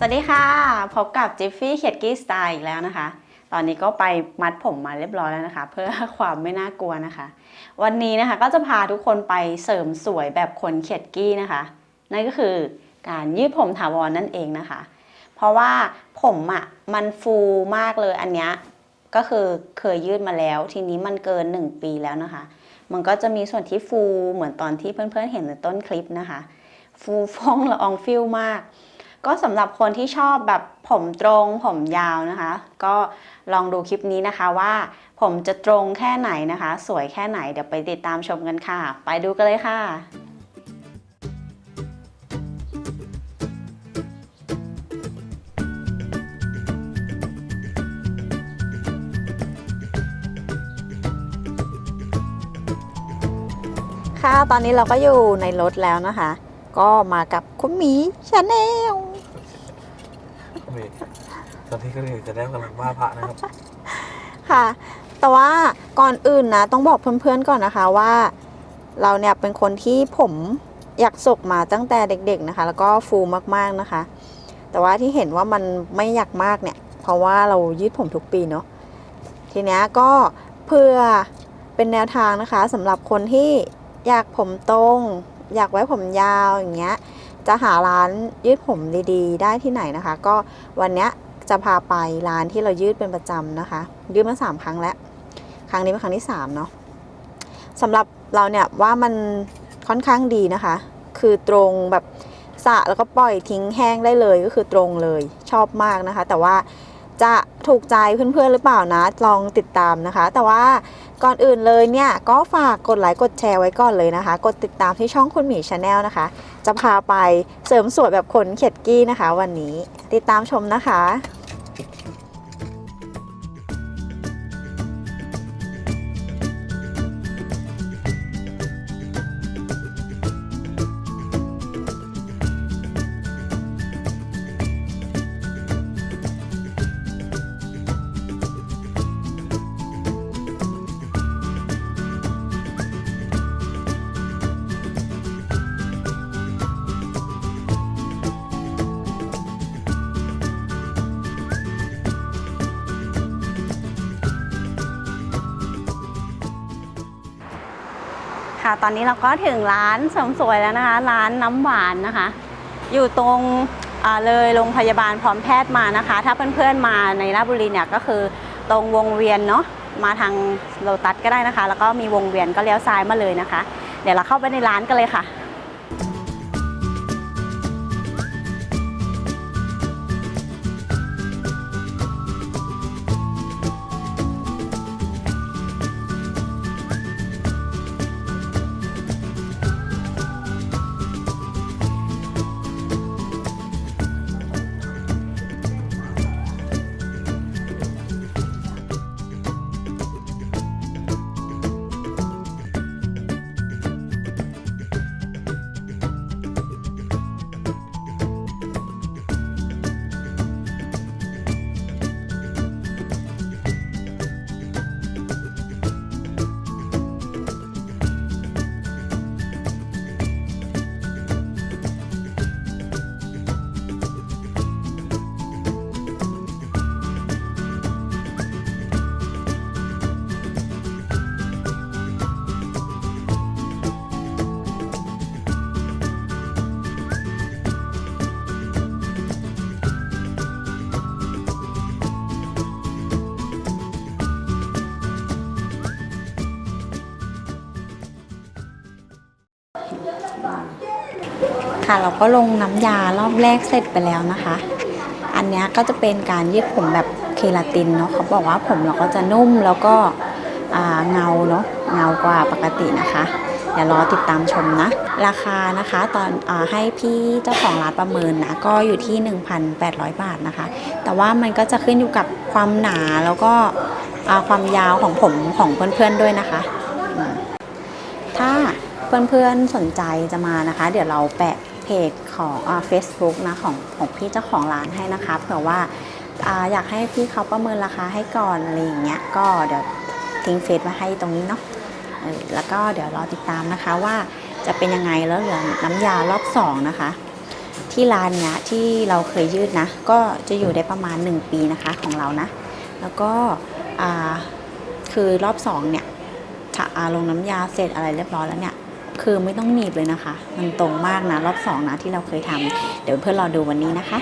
สวัสดีค่ะ พบกับจิฟฟี่เขียดกี้สไตล์อีกแล้วนะคะ ตอนนี้ก็ไปมัดผมมาเรียบร้อยแล้วนะคะ เพื่อความไม่น่ากลัวนะคะ วันนี้นะคะก็จะพาทุกคนไปเสริมสวยแบบคนเขียดกี้นะคะ นั่นก็คือการยืดผมถาวรนั่นเองนะคะ เพราะว่าผมอะ่ะมันฟูมากเลยอันเนี้ยก็คือเคยยืดมาแล้ว ทีนี้มันเกิน 1 ปีแล้วนะคะ มันก็จะมีส่วนที่ฟูเหมือนตอนที่เพื่อนๆเห็นในต้นคลิปนะคะ ฟูฟ่องละอองฟิลมาก ก็สำหรับคนที่ชอบแบบผมตรงผมยาวนะคะ ก็ลองดูคลิปนี้นะคะว่า ผมจะตรงแค่ไหนนะคะ สวยแค่ไหนเดี๋ยวไปติดตามชมกันค่ะ ไปดูกันเลยค่ะค่ะ ตอนนี้เราก็อยู่ในรถแล้วนะคะ ก็มากับคุณหมีชาแนล นี่ตอนนี้ก็เลยจะได้กำลังว่าพระนะครับ ค่ะ แต่ว่าก่อนอื่นนะ ต้องบอกเพื่อนๆก่อนนะคะว่าเราเนี่ยเป็นคนที่ผมอยากสกมาตั้งแต่เด็ก ๆนะคะ แล้วก็ฟูมากๆนะคะ แต่ว่าที่เห็นว่ามันไม่อยากมากเนี่ย เพราะว่าเรายืดผมทุกปีเนาะทีเนี้ยก็เพื่อเป็นแนวทางนะคะสำหรับคนที่อยากผมตรง อยากไว้ผมยาวอย่างเงี้ย จะหาร้านยืดผมดีๆ ได้ที่ไหนนะคะ ก็วันนี้จะพาไปร้านที่เรายืดเป็นประจำนะคะ ยืดมาสามครั้งแล้ว ครั้งนี้เป็นครั้งที่สามเนาะสำหรับเราเนี่ยว่ามันค่อนข้างดีนะคะ คือตรงแบบสะแล้วก็ปล่อยทิ้งแห้งได้เลยก็คือตรงเลยชอบมากนะคะ แต่ว่า จะถูกใจเพื่อนๆหรือเปล่านะ ลองติดตามนะคะ แต่ว่าก่อนอื่นเลยเนี่ย ก็ฝากกดไลค์กดแชร์ไว้ก่อนเลยนะคะ กดติดตามที่ช่องคุณหมีชาแนลนะคะ จะพาไปเสริมสวยแบบขนเข็ดกี้นะคะ วันนี้ติดตามชมนะคะ ค่ะ ตอนนี้เราก็ถึงร้านเสริมสวยแล้วนะคะ ร้านน้ำหวานนะคะ อยู่ตรงเลยโรงพยาบาลพร้อมแพทย์มานะคะ ถ้าเพื่อนๆมาในราชบุรีเนี่ยก็คือตรงวงเวียนเนาะมาทางโลตัสก็ได้นะคะ แล้วก็มีวงเวียนก็เลี้ยวซ้ายมาเลยนะคะ เดี๋ยวเราเข้าไปในร้านกันเลยค่ะ ค่ะ เราก็ลงน้ำยารอบแรกเสร็จไปแล้วนะคะ อันนี้ก็จะเป็นการยืดผมแบบเคลาตินเนาะเขาบอกว่าผมเราก็จะนุ่มแล้วก็เงาเนาะเงากว่าปกตินะคะเดี๋ยวรอติดตามชมนะ ราคานะคะตอนอให้พี่เจ้าของร้านประเมินนะก็อยู่ที่ 1,800 บาทนะคะ แต่ว่ามันก็จะขึ้นอยู่กับความหนาแล้วก็ความยาวของผมของเพื่อนๆด้วยนะคะ ถ้าเพื่อนๆสนใจจะมานะคะ เดี๋ยวเราแปะ เพจของเฟซบุ๊กนะของของพี่เจ้าของร้านให้นะคะเผื่อว่าอยากให้พี่เขาประเมินราคาให้ก่อนอะไรอย่างเงี้ยก็เดี๋ยวทิ้งเฟซไว้ให้ตรงนี้เนาะแล้วก็เดี๋ยวรอติดตามนะคะว่าจะเป็นยังไงแล้วเหลือน้ำยารอบสองนะคะ ที่ร้านเนี้ยที่เราเคยยืดนะ ก็จะอยู่ได้ประมาณ 1 ปีนะคะของเรานะ แล้วก็คือรอบสองเนี่ยถ้าลงน้ำยาเสร็จอะไรเรียบร้อยแล้วเนี่ย คือไม่ต้องหนีบเลยนะคะ มันตรงมากนะ รอบสองนะที่เราเคยทำเดี๋ยวเพื่อนรอดูวันนี้นะคะ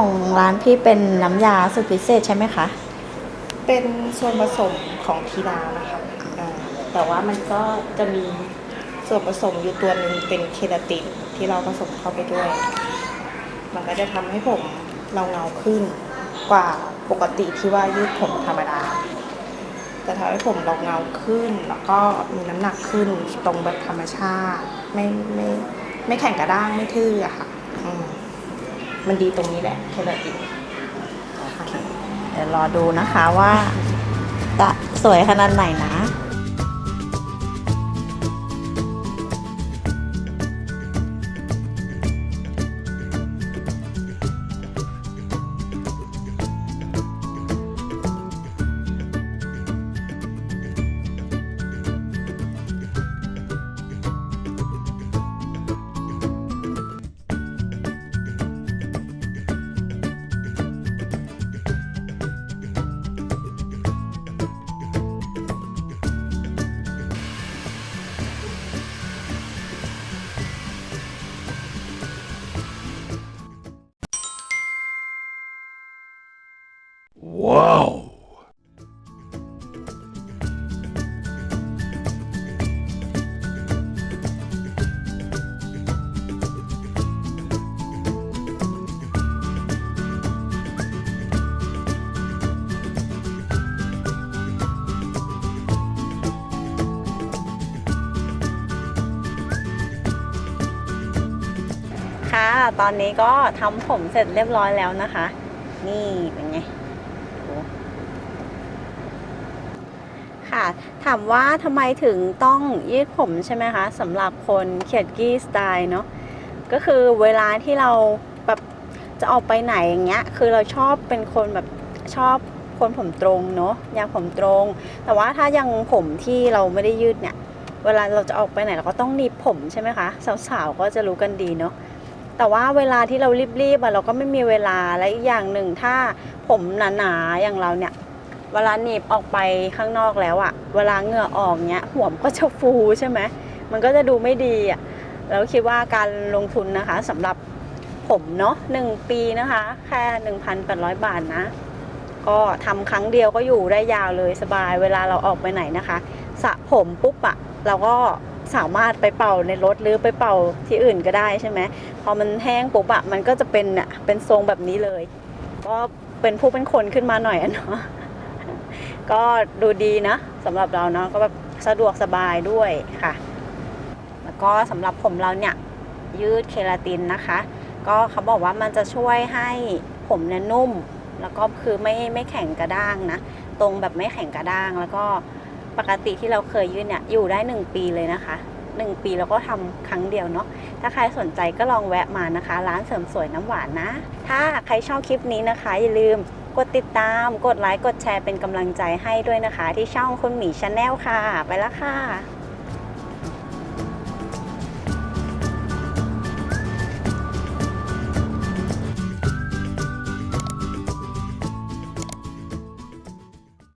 ของร้านพี่เป็นน้ำยาสุดพิเศษใช่ไหมคะ เป็นส่วนผสมของทีรานะคะอ่าแต่ว่ามันก็จะมีส่วนผสมอยู่ตัวหนึ่งเป็นเคราตินที่เราผสมเข้าไปด้วย มันก็จะทำให้ผมเราเงาขึ้นกว่าปกติที่ว่ายืดผมธรรมดา จะทำให้ผมเราเงาขึ้น แล้วก็มีน้ำหนักขึ้นตรงแบบธรรมชาติ ไม่ไม่ไม่แข็งกระด้างไม่ทื่ออะค่ะอืม มันดีตรงนี้แหละเคราตินค่ะเดี๋ยวรอดูนะคะว่าจะสวยขนาดไหนนะ ตอนนี้ก็ทำผมเสร็จเรียบร้อยแล้วนะคะ นี่เป็นไงค่ะ ถามว่าทำไมถึงต้องยืดผมใช่ไหมคะสำหรับคนเขียดกี้สไตล์เนาะก็คือเวลาที่เราแบบจะออกไปไหนอย่างเงี้ย คือเราชอบเป็นคนแบบชอบคนผมตรงเนาะยางผมตรง แต่ว่าถ้ายังผมที่เราไม่ได้ยืดเนี่ย เวลาเราจะออกไปไหนเราก็ต้องหนีบผมใช่ไหมคะ สาวๆก็จะรู้กันดีเนาะ แต่ว่าเวลาที่เรารีบๆอะเราก็ไม่มีเวลาและอีกอย่างหนึ่งถ้าผมหนาๆอย่างเราเนี่ยเวลาหนีบออกไปข้างนอกแล้วอะเวลาเหงื่อออกเนี้ยหัวมก็จะฟูใช่ไหมมันก็จะดูไม่ดีอะแล้วคิดว่าการลงทุนนะคะสำหรับผมเนาะหนึ่งปีนะคะ แค่1,800บาทนะ ก็ทำครั้งเดียวก็อยู่ได้ยาวเลยสบาย เวลาเราออกไปไหนนะคะสระผมปุ๊บอะเราก็ สามารถไปเป่าในรถหรือไปเป่าที่อื่นก็ได้ใช่ไหมพอมันแห้งปุ๊บอะมันก็จะเป็นเนี่ยเป็นทรงแบบนี้เลย ก็เป็นผู้เป็นคนขึ้นมาหน่อยอะเนาะก็ดูดีนะสำหรับเราเนาะก็แบบสะดวกสบายด้วยค่ะ แล้วก็สำหรับผมเราเนี่ยยืดเคราตินนะคะ ก็เขาบอกว่ามันจะช่วยให้ผมเนี่ยนุ่ม แล้วก็คือไม่ไม่แข็งกระด้างนะ ตรงแบบไม่แข็งกระด้างแล้วก็ ปกติที่เราเคยยื่นเนี่ยอยู่ได้ 1 ปีเลยนะคะ 1 ปีแล้วก็ทำครั้งเดียวเนาะถ้าใครสนใจก็ลองแวะมานะคะ ร้านเสริมสวยน้ำหวานนะ ถ้าใครชอบคลิปนี้นะคะ อย่าลืมกดติดตาม กดไลค์ กดแชร์เป็นกำลังใจให้ด้วยนะคะ ที่ช่องคุณหมีชาแนลค่ะ ไปแล้วค่ะ